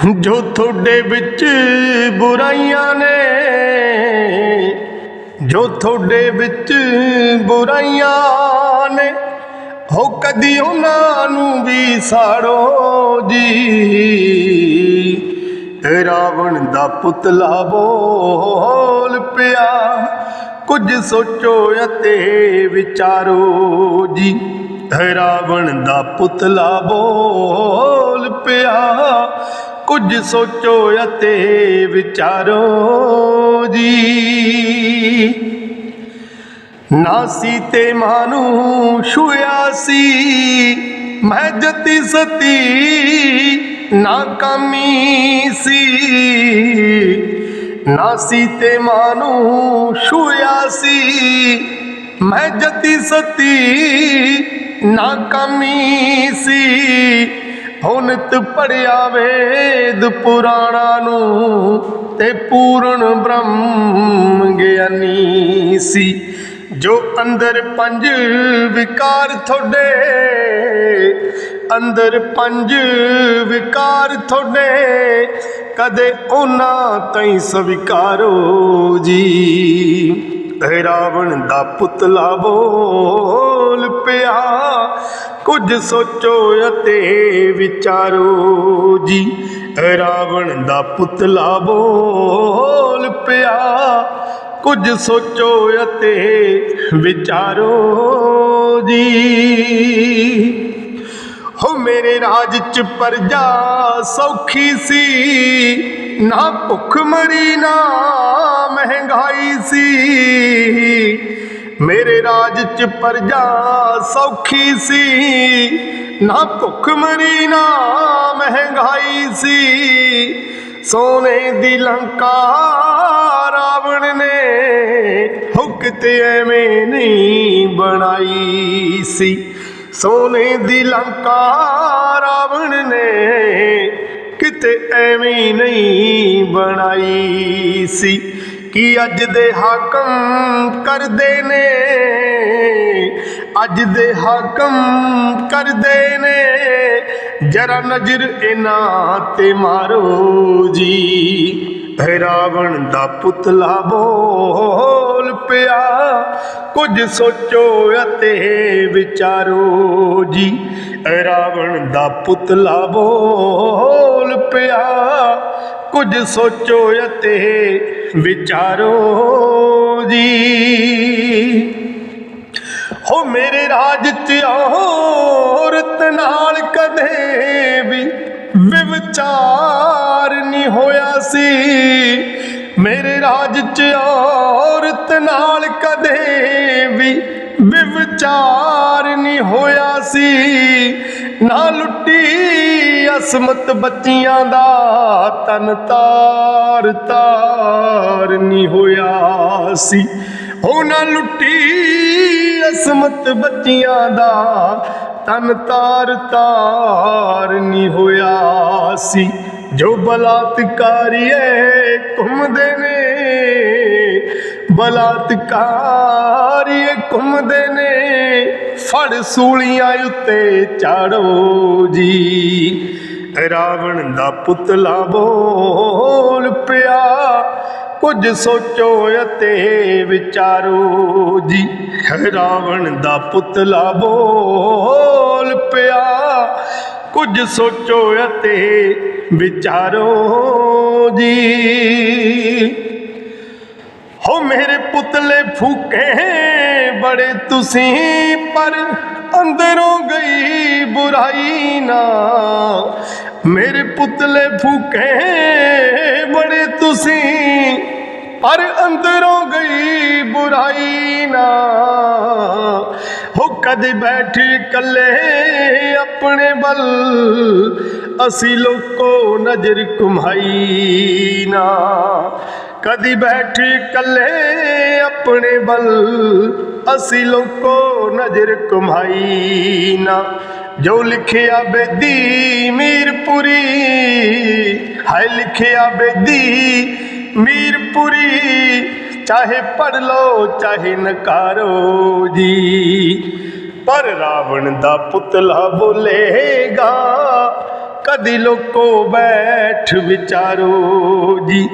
ਜੋ ਤੁਹਾਡੇ ਵਿੱਚ ਬੁਰਾਈਆਂ ਨੇ, ਜੋ ਤੁਹਾਡੇ ਵਿੱਚ ਬੁਰਾਈਆਂ ਨੇ ਹੋ ਕਦੀ ਉਹਨਾਂ ਨੂੰ ਵੀ ਸਾੜੋ ਜੀ। ਰਾਵਣ ਦਾ ਪੁਤਲਾ ਬੋਲ ਪਿਆ, ਕੁਝ ਸੋਚੋ ਅਤੇ ਵਿਚਾਰੋ ਜੀ। ਰਾਵਣ ਦਾ ਪੁਤਲਾ ਬੋਲ ਪਿਆ। ਕੁਝ ਸੋਚੋ ਅਤੇ ਵਿਚਾਰੋ ਜੀ। ਨਾਸੀ ਤੇ ਮਾਨੂੰ ਛੁਇਆ ਸੀ, ਮੈਂ ਜਤੀ ਸਤੀ ਨਾਕਾਮੀ ਸੀ। ਨਾਸੀ ਤੇ ਮਾਨੂੰ ਛੁਇਆ ਸੀ, ਮੈਂ ਜਤੀ ਸਤੀ ਨਾਕਾਮੀ ਸੀ। ਹੁਨਤ ਪੜਿਆ ਵੇਦ ਪੁਰਾਣਾ ਨੂੰ ਤੇ ਪੂਰਨ ਬ੍ਰਹਮ ਗਿਆਨੀ ਸੀ। ਜੋ ਅੰਦਰ ਪੰਜ ਵਿਕਾਰ ਤੁਹਾਡੇ ਅੰਦਰ ਪੰਜ ਵਿਕਾਰ ਤੁਹਾਡੇ ਕਦੇ ਉਹਨਾਂ ਤਈ ਸਵੀਕਾਰੋ ਜੀ। ਇਹ ਰਾਵਣ ਦਾ ਪੁਤਲਾ ਬੋਲ ਪਿਆ। ਕੁਝ ਸੋਚੋ ਅਤੇ ਵਿਚਾਰੋ ਜੀ ਰਾਵਣ ਦਾ ਪੁਤਲਾ ਬੋਲ ਪਿਆ। ਕੁਝ ਸੋਚੋ ਅਤੇ ਵਿਚਾਰੋ ਜੀ, ਹੋ ਮੇਰੇ ਰਾਜ ਚ ਪਰਜਾ ਸੌਖੀ ਸੀ। ਨਾ ਭੁੱਖ ਮਰੀ, ਨਾ ਮਹਿੰਗਾਈ ਸੀ। ਮੇਰੇ ਰਾਜ ਚ ਪਰਜਾ ਸੌਖੀ ਸੀ। ਨਾ ਭੁੱਖ ਮਰੀ, ਨਾ ਮਹਿੰਗਾਈ ਸੀ। ਸੋਨੇ ਦੀ ਲੰਕਾ ਰਾਵਣ ਨੇ ਹੁਕਤ ਐਵੇਂ ਨਹੀਂ ਬਣਾਈ ਸੀ। ਸੋਨੇ ਦੀ ਲੰਕਾ ਕਿਤੇ ਐਵੇਂ ਨਹੀਂ ਬਣਾਈ ਸੀ। ਕੀ ਅੱਜ ਦੇ ਹਾਕਮ ਕਰਦੇ ਨੇ? ਅੱਜ ਦੇ ਹਾਕਮ ਕਰਦੇ ਨੇ? ਜਰਾ ਨਜ਼ਰ ਇਹਨਾਂ ਤੇ ਮਾਰੋ ਜੀ। ਰਾਵਣ ਦਾ ਪੁਤਲਾ ਬੋਲ ਪਿਆ। ਕੁਝ ਸੋਚੋ ਅਤੇ ਵਿਚਾਰੋ ਜੀ। ਰਾਵਣ ਦਾ ਪੁਤਲਾ ਬੋਲ ਪਿਆ। ਕੁਝ ਸੋਚੋ ਅਤੇ ਵਿਚਾਰੋ ਜੀ। ਹੋ ਮੇਰੇ ਰਾਜ ਚ ਔਰਤ ਨਾਲ ਕਦੇ ਵੀ ਵਿਵਚਾਰ ਨਹੀਂ ਹੋਇਆ ਸੀ। ਮੇਰੇ ਰਾਜ ਚ ਔਰਤ ਨਾਲ ਕਦੇ ਵੀ ਵਿਵਚਾਰ ਸੀ। ਨਾ ਲੁੱਟੀ ਅਸਮਤ ਬੱਚੀਆਂ ਦਾ ਤਨ ਤਾਰ ਤਾਰ ਨਹੀਂ ਹੋਇਆ ਸੀ। ਹੋ ਨਾ ਲੁੱਟੀ ਅਸਮਤ ਬੱਚੀਆਂ ਦਾ ਤਨ ਤਾਰ ਤਾਰ ਨਹੀਂ ਹੋਇਆ ਸੀ। ਜੋ ਬਲਾਤਕਾਰੀਏ ਘੁੰਮਦੇ ਨੇ ਬਲਾਤਕਾਰੀਏ ਘੁੰਮਦੇ ਨੇ। ਫੜ ਸੂਲੀਆਂ ਉੱਤੇ ਚਾੜੋ ਜੀ। ਰਾਵਣ ਦਾ ਪੁਤਲਾ ਬੋਲ ਪਿਆ, ਕੁਝ ਸੋਚੋ ਅਤੇ ਵਿਚਾਰੋ ਜੀ। ਰਾਵਣ ਦਾ ਪੁਤਲਾ ਬੋਲ ਪਿਆ, ਕੁਝ ਸੋਚੋ ਅਤੇ ਵਿਚਾਰੋ ਜੀ। ਹੋ ਮੇਰੇ ਪੁਤਲੇ ਫੂਕੇ ਬੜੇ ਤੁਸੀਂ ਪਰ ਅੰਦਰੋਂ ਗਈ ਬੁਰਾਈ ਨਾ ਮੇਰੇ ਪੁਤਲੇ ਫੂਕੇ ਬੜੇ ਤੁਸੀਂ ਪਰ ਅੰਦਰੋਂ ਗਈ ਬੁਰਾਈ ਨਾ ਹੋ ਕਦੇ ਬੈਠੀ ਕੱਲੇ ਆਪਣੇ ਬਲ ਅਸੀਂ ਲੋਕੋ ਨਜ਼ਰ ਕੁਮਾਈ ਨਾ ਕਦੀ ਬੈਠੀ ਕੱਲੇ ਆਪਣੇ ਬਲ ਅਸੀਂ ਲੋਕੋ ਨਜ਼ਰ ਕਮਾਈ ਨਾ। ਜੋ ਲਿਖਿਆ ਬੇਦੀ ਮੀਰਪੁਰੀ ਹੈ ਲਿਖਿਆ ਬੇਦੀ ਮੀਰਪੁਰੀ। ਚਾਹੇ ਪੜ ਲੋ, ਚਾਹੇ ਨਕਾਰੋ ਜੀ। ਪਰ ਰਾਵਣ ਦਾ ਪੁਤਲਾ ਬੋਲੇਗਾ, ਕਦੀ ਲੋਕੋ ਬੈਠ ਵਿਚਾਰੋ ਜੀ।